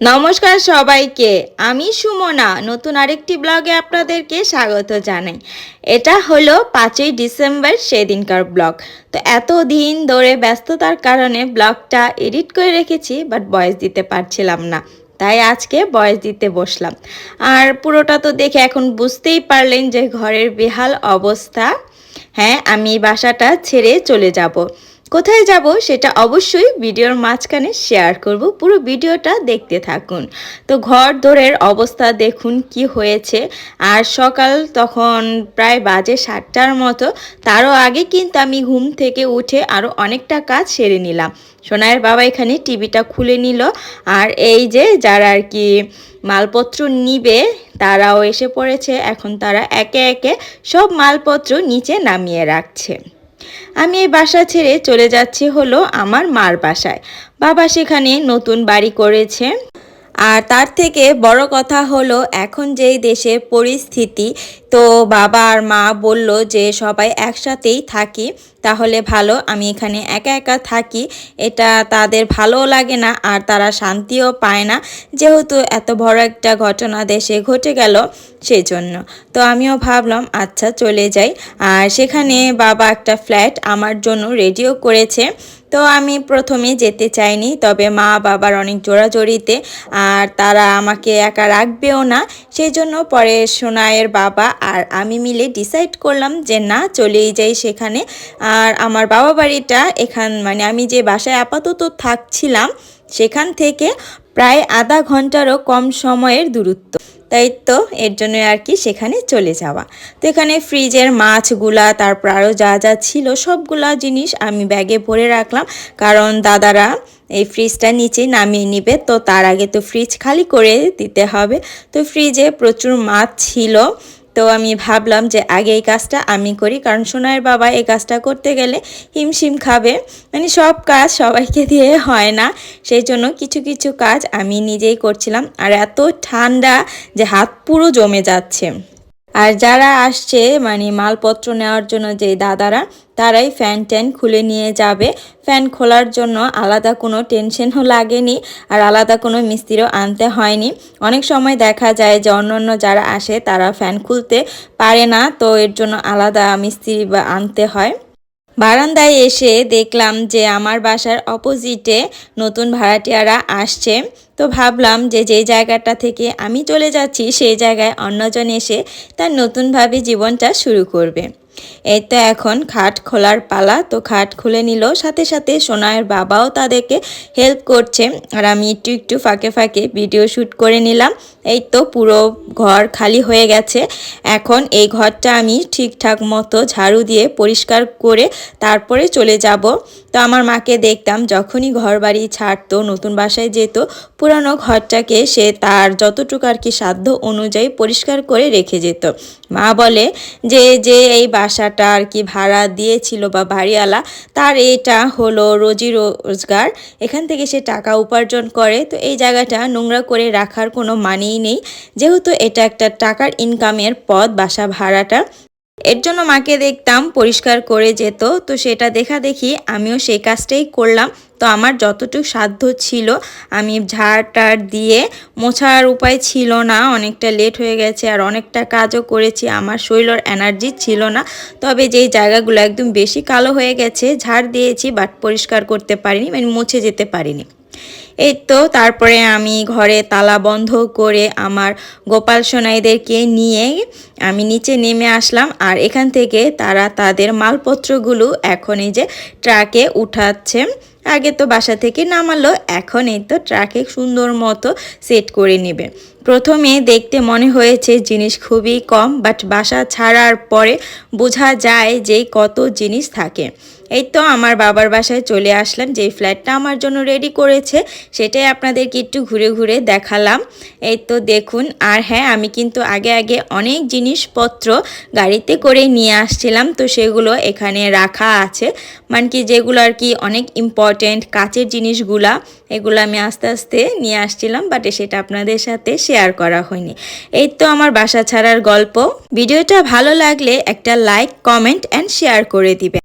নমস্কার সবাইকে, আমি সুমনা। নতুন আরেকটি ব্লগে আপনাদেরকে স্বাগত জানাই। এটা হলো পাঁচই ডিসেম্বর সেদিনকার ব্লগ। তো এত দিন ধরে ব্যস্ততার কারণে ব্লগটা এডিট করে রেখেছি, বাট ভয়েস দিতে পারছিলাম না। তাই আজকে বয়স দিতে বসলাম। আর পুরোটা তো দেখে এখন বুঝতেই পারলেন যে ঘরের বেহাল অবস্থা। হ্যাঁ আমি বাসাটা ছেড়ে চলে যাব। কোথায় যাব সেটা অবশ্যই ভিডিওর মাঝখানে শেয়ার করব। পুরো ভিডিওটা দেখতে থাকুন। তো ঘর দোরের অবস্থা দেখুন কি হয়েছে। আর সকাল তখন প্রায় বাজে সাতটার মতো। তারও আগে কিন্তু আমি ঘুম থেকে উঠে আরও অনেকটা কাজ সেরে নিলাম। সোনায়ের বাবা এখানে টিভিটা খুলে নিল। আর এই যে যারা আর কি মালপত্র নিবে, তারাও এসে পড়েছে। এখন তারা একে একে সব মালপত্র নিচে নামিয়ে রাখছে। আমি এই বাসা ছেড়ে চলে যাচ্ছি হলো আমার মার বাসায়। বাবা সেখানে নতুন বাড়ি করেছে। আর তার থেকে বড় কথা হলো, এখন যেই দেশের পরিস্থিতি, তো বাবা আর মা বলল যে সবাই একসাথেই থাকি, তাহলে ভালো, আমি এখানে একা একা থাকি। এটা তাদের ভালোও লাগে না, আর তারা শান্তিও পায় না। যেহেতু এত বড় একটা ঘটনা দেশে ঘটে গেল সেই জন্য তো আমিও ভাবলাম আচ্ছা চলে যাই। আর সেখানে বাবা একটা ফ্ল্যাট আমার জন্য রেডিও করেছে। তো আমি প্রথমে যেতে চাইনি, তবে মা বাবার অনেক জোড়াজড়িতে আর তারা আমাকে একা রাখবেও না। সেই জন্য পরে সোনায়ের বাবা আর আমি মিলে ডিসাইড করলাম যে না, চলেই যাই সেখানে। আর আমার বাবা বাড়িটা এখান মানে আমি যে বাসায় আপাতত থাকছিলাম, সেখান থেকে প্রায় আধা ঘন্টারও কম সময়ের দূরত্ব। তাই তো এর জন্য আর কি সেখানে চলে যাওয়া। তো এখানে ফ্রিজের মাছগুলা, তারপর আরও যা যা ছিল, সবগুলা জিনিস আমি ব্যাগে ভরে রাখলাম। কারণ দাদারা এই ফ্রিজটা নিচে নামিয়ে নিবে, তো তার আগে তো ফ্রিজ খালি করে দিতে হবে। তো ফ্রিজে প্রচুর মাছ ছিল। তো আমি ভাবলাম যে আগে এই কাজটা আমি করি, কারণ সোনার বাবা এই কাজটা করতে গেলে হিমশিম খাবে। মানে সব কাজ সবাইকে দিয়ে হয় না, সেই জন্য কিছু কিছু কাজ আমি নিজেই করছিলাম। আর এত ঠান্ডা যে হাত পুরো জমে যাচ্ছে। আর যারা আসছে মানে মালপত্র নেওয়ার জন্য যে দাদারা, তারাই ফ্যান ট্যান খুলে নিয়ে যাবে। ফ্যান খোলার জন্য আলাদা কোনো টেনশনও লাগেনি আর আলাদা কোনো মিস্ত্রিও আনতে হয়নি। অনেক সময় দেখা যায় যে অন্য যারা আসে, তারা ফ্যান খুলতে পারে না, তো এর জন্য আলাদা মিস্ত্রি বা আনতে হয়। বারান্দায় এসে দেখলাম যে আমার বাসার অপোজিটে নতুন ভাড়াটিয়ারা আসছে। তো ভাবলাম যে যে জায়গাটা থেকে আমি চলে যাচ্ছি, সেই জায়গায় অন্যজন এসে তার নতুনভাবে জীবনটা শুরু করবে। এই তো এখন খাট খোলার পালা, তো খাট খুলে নিল। সাথে সাথে সোনায়ের বাবাও তাদেরকে হেল্প করছে। আর আমি একটু একটু ফাঁকে ফাঁকে ভিডিও শ্যুট করে নিলাম। এই তো পুরো ঘর খালি হয়ে গেছে। এখন এই ঘরটা আমি ঠিকঠাক মতো ঝাড়ু দিয়ে পরিষ্কার করে তারপরে চলে যাব। তো আমার মাকে দেখতাম যখনই ঘর বাড়ি ছাড়তো, নতুন বাসায় যেত, পুরানো ঘরটাকে সে তার যতটুকু আর কি সাধ্য অনুযায়ী পরিষ্কার করে রেখে যেত। মা বলে যে যে এই বাসাটা আর কি ভাড়া দিয়েছিল বা বাড়িওয়ালা, তার এটা হলো রোজি রোজগার। এখান থেকে সে টাকা উপার্জন করে। তো এই জায়গাটা নোংরা করে রাখার কোনো মানেই নেই। যেহেতু এটা একটা টাকার ইনকামের পথ, বাসা ভাড়াটা এর জন্য মাকে দেখতাম পরিষ্কার করে যেত, তো সেটা দেখা দেখি আমিও সেই কাজটাই করলাম। তো আমার যতটুকু সাধ্য ছিল, আমি ঝাড়টার দিয়ে মোছার উপায় ছিল না, অনেকটা লেট হয়ে গেছে আর অনেকটা কাজও করেছি, আমার শরীরের এনার্জি ছিল না। তবে যেই জায়গাগুলো একদম বেশি কালো হয়ে গেছে, ঝাড় দিয়েছি বাট পরিষ্কার করতে পারিনি মানে মুছে যেতে পারিনি। এই তো, তারপরে আমি ঘরে তালা বন্ধ করে আমার গোপাল সোনাইদেরকে নিয়ে আমি নিচে নেমে আসলাম। আর এখান থেকে তারা তাদের মালপত্রগুলো এখন এই যে ট্রাকে উঠাচ্ছে। আগে তো বাসা থেকে নামালো, এখন এই তো ট্রাকে সুন্দর মতো সেট করে নেবে। প্রথমে দেখতে মনে হয়েছে জিনিস খুবই কম বাট বাসা ছাড়ার পরে বোঝা যায় যে কত জিনিস থাকে। এই তো আমার বাবার বাসায় চলে আসলাম, যেই ফ্ল্যাটটা আমার জন্য রেডি করেছে, সেটাই আপনাদেরকে একটু ঘুরে ঘুরে দেখালাম। এই তো দেখুন, আর হ্যাঁ আমি কিন্তু আগে আগে অনেক জিনিসপত্র গাড়িতে করে নিয়ে আসছিলাম, তো সেগুলো এখানে রাখা আছে। মানে কি, যেগুলো আর কি অনেক ইম্পর্টেন্ট কাচের জিনিসগুলা, এগুলো আমি আস্তে আস্তে নিয়ে আসছিলাম বাট সেটা আপনাদের সাথে শেয়ার করা হয়নি। এই তো আমার বাসা ছাড়ার গল্প। ভিডিওটা ভালো লাগলে একটা লাইক কমেন্ট অ্যান্ড শেয়ার করে দিবেন।